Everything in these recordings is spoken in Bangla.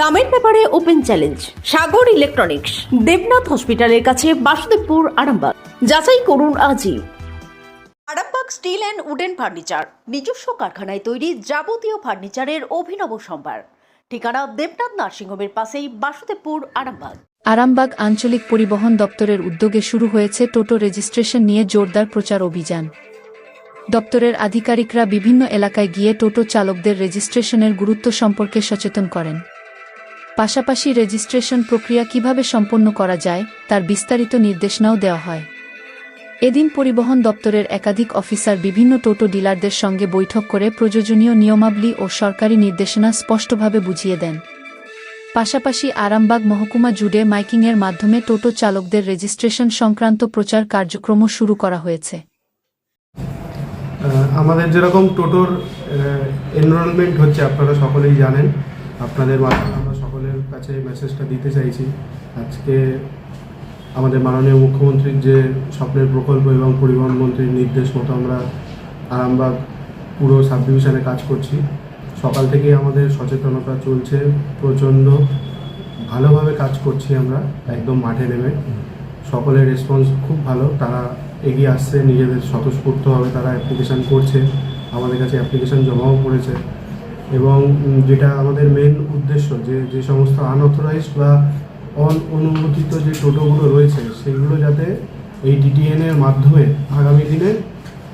দামের ব্যাপারে open challenge, Sagar electronics, Debnath হসপিটালের কাছে বাসুদেবপুর, আরামবাগ। যাচাই করুন আজই। Arambagh steel and wooden furniture, নিজস্ব কারখানায় তৈরি যাবতীয় ফার্নিচারের অভিনব সম্ভার। ঠিকানা দেবনাথ নার্সিংহোমের পাশেই বাসুদেবপুর, আরামবাগ। আরামবাগ আঞ্চলিক পরিবহন দপ্তরের উদ্যোগে শুরু হয়েছে টোটো রেজিস্ট্রেশন নিয়ে জোরদার প্রচার অভিযান। দপ্তরের আধিকারিকরা বিভিন্ন এলাকায় গিয়ে টোটো চালকদের রেজিস্ট্রেশনের গুরুত্ব সম্পর্কে সচেতন করেন। পাশাপাশি রেজিস্ট্রেশন প্রক্রিয়া কীভাবে সম্পন্ন করা যায়, তার বিস্তারিত নির্দেশনাও দেওয়া হয়। এদিন পরিবহন দপ্তরের একাধিক অফিসার বিভিন্ন টোটো ডিলারদের সঙ্গে বৈঠক করে প্রয়োজনীয় নিয়মাবলী ও সরকারি নির্দেশনা স্পষ্টভাবে বুঝিয়ে দেন। পাশাপাশি আরামবাগ মহকুমা জুড়ে মাইকিংয়ের মাধ্যমে টোটো চালকদের রেজিস্ট্রেশন সংক্রান্ত প্রচার কার্যক্রম শুরু করা হয়েছে। আমাদের যেরকম টোটোর এনরোলমেন্ট হচ্ছে, আপনারা সকলেই জানেন। আপনাদের কাছে মেসেজটা দিতে চাইছি। আজকে আমাদের মাননীয় মুখ্যমন্ত্রীর যে স্বপ্নের প্রকল্প এবং পরিবহন মন্ত্রীর নির্দেশ মতো আমরা আরামবাগ পুরো সাব ডিভিশনে কাজ করছি। সকাল থেকেই আমাদের সচেতনতা চলছে, প্রচণ্ড। ভালোভাবে কাজ করছি আমরা, একদম মাঠে নেমে। সকলের রেসপন্স খুব ভালো, তারা এগিয়ে আসছে, নিজেদের স্বতঃস্ফূর্তভাবে তারা অ্যাপ্লিকেশান করছে। আমাদের কাছে অ্যাপ্লিকেশান জমাও করেছে এবং যেটা আমাদের মেন উদ্দেশ্য, যে যে সমস্ত আনঅথরাইজড বা অন অনুমোদিত যে টোটোগুলো রয়েছে, সেগুলো যাতে এই ডিটিএন এর মাধ্যমে আগামী দিনে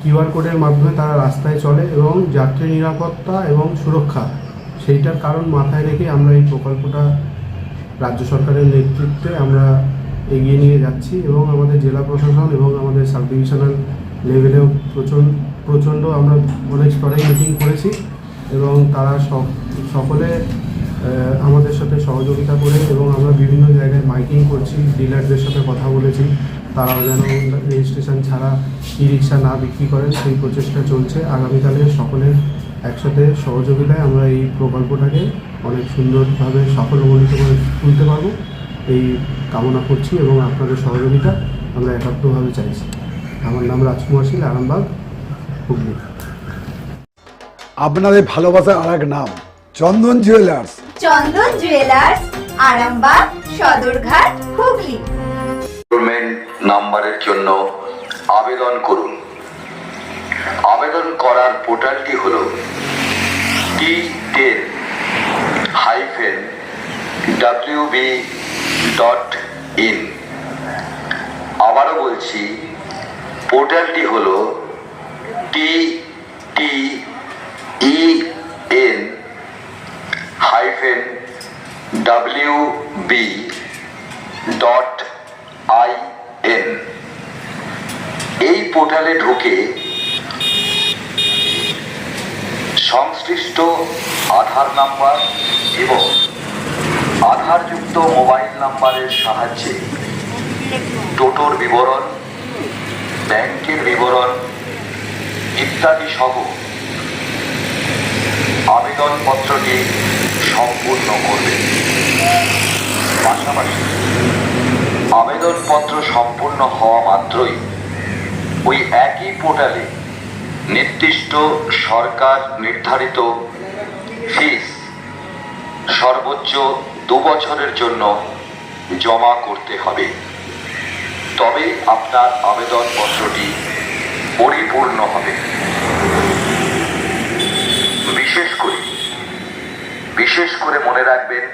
কিউআর কোডের মাধ্যমে তারা রাস্তায় চলে এবং যাত্রী নিরাপত্তা এবং সুরক্ষা, সেইটার কারণ মাথায় রেখে আমরা এই প্রকল্পটা রাজ্য সরকারের নেতৃত্বে আমরা এগিয়ে নিয়ে যাচ্ছি এবং আমাদের জেলা প্রশাসন এবং আমাদের সাব ডিভিশনাল লেভেলেও প্রচণ্ড প্রচণ্ড আমরা অনেক স্তরে মিটিং করেছি এবং তারা সকলে আমাদের সাথে সহযোগিতা করে এবং আমরা বিভিন্ন জায়গায় মাইকিং করছি, ডিলারদের সাথে কথা বলেছি। তারাও যেন রেজিস্ট্রেশন ছাড়া ই রিক্সা না বিক্রি করেন সেই প্রচেষ্টা চলছে। আগামীকালে সকলের একসাথে সহযোগিতায় আমরা এই প্রকল্পটাকে অনেক সুন্দরভাবে সফলমণ্ডিত করে তুলতে পারব। এই কামনা করছি এবং আপনাদের সহযোগিতা আমরা একাত্মভাবে চাইছি। আমার নাম রাজকুমার শীল, আরামবাগ, হুগলি। আপনাদের ভালোবাসার আর এক নাম, চন্দন জুয়েলার্স। চন্দন জুয়েলার্স আরামবাগ, সদরঘাট, হুগলি। নাম্বারের জন্য আবেদন করুন। আবেদন করার পোর্টালটি হল T ten hyphen W B dot in আবারও বলছি, পোর্টালটি হল T T E N hyphen W B dot I N এই পোর্টালে ঢুকে সংশ্লিষ্ট আধার নাম্বার এবং আধারযুক্ত মোবাইল নাম্বারের সাহায্যে টোটোর বিবরণ, ব্যাংকের বিবরণ ইত্যাদি সহ আবেদনপত্রটি সম্পূর্ণ করবেন পাশাপাশি আবেদনপত্র সম্পূর্ণ হওয়া মাত্রই ওই একই পোর্টালে নির্দিষ্ট সরকার নির্ধারিত ফিস সর্বোচ্চ দু বছরের জন্য জমা করতে হবে। তবে আপনার আবেদনপত্রটি পরিপূর্ণ হবে। বিশেষ করে বিশেষ করে মনে রাখবেন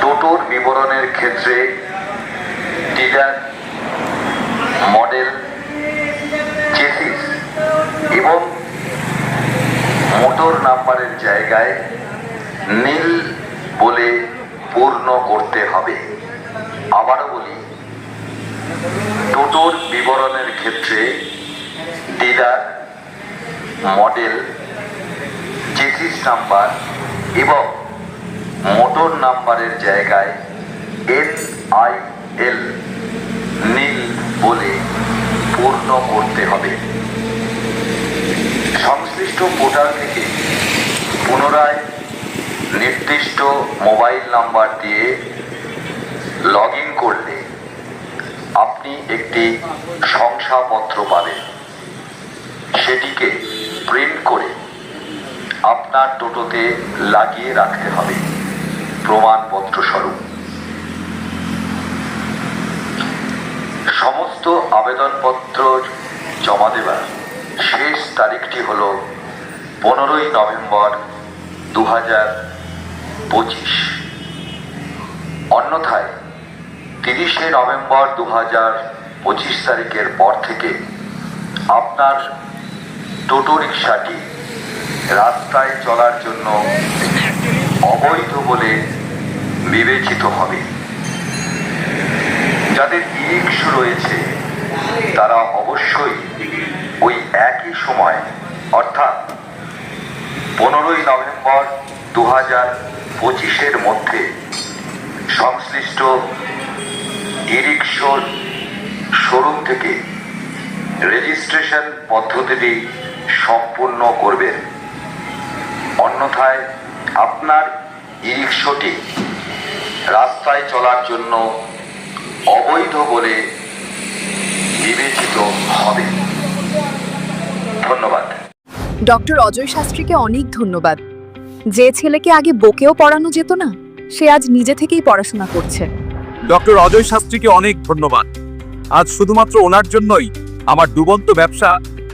টোটোর বিবরণের ক্ষেত্রে ডিলার মডেল চেসিস এবং মোটর নাম্বারের জায়গায় নীল বলে পূর্ণ করতে হবে। আবারও বলি টোটোর বিবরণের ক্ষেত্রে ডিলার মডেল চেসিস নাম্বার এবং মোটর নাম্বারের জায়গায় এন আই এল নীল বলে পূর্ণ করতে হবে। সংশ্লিষ্ট পোর্টাল থেকে পুনরায় নির্দিষ্ট মোবাইল নাম্বার দিয়ে লগ ইন করলে আপনি একটি শংসাপত্র পাবেন। সেটিকে প্রিন্ট করে আপনার টোটোতে লাগিয়ে রাখতে হবে। প্রমাণপত্র স্বরূপ সমস্ত আবেদনপত্র জমা দেবার শেষ তারিখটি হল পনেরোই নভেম্বর দু হাজার পঁচিশ। অন্যথায় তিরিশে নভেম্বর দু হাজার পঁচিশ তারিখের পর থেকে আপনার টোটো রিক্সাটি রাস্তায় চলার জন্য অবৈধ বলে বিবেচিত হবে। যাদের ই রয়েছে, তারা অবশ্যই ওই একই সময়, অর্থাৎ পনেরোই নভেম্বর দু হাজার পঁচিশের মধ্যে সংশ্লিষ্ট ই রিক্সোর শোরুম থেকে রেজিস্ট্রেশন পদ্ধতিটি সম্পূর্ণ করবেন। অন্যথায় আপনার ই রিক্সোটি রাস্তায় চলার জন্য অবৈধ বলে বিবেচিত হবে। ধন্যবাদ। ডক্টর অজয় শাস্ত্রীকে অনেক ধন্যবাদ। যে ছেলেকে আগে বকেও পড়ানো যেত না সে আজ নিজে থেকেই পড়াশোনা করছে। ডক্টর অজয় শাস্ত্রীকে অনেক ধন্যবাদ। আজ শুধুমাত্র ওনার জন্যই আমার ডুবন্ত ব্যবসা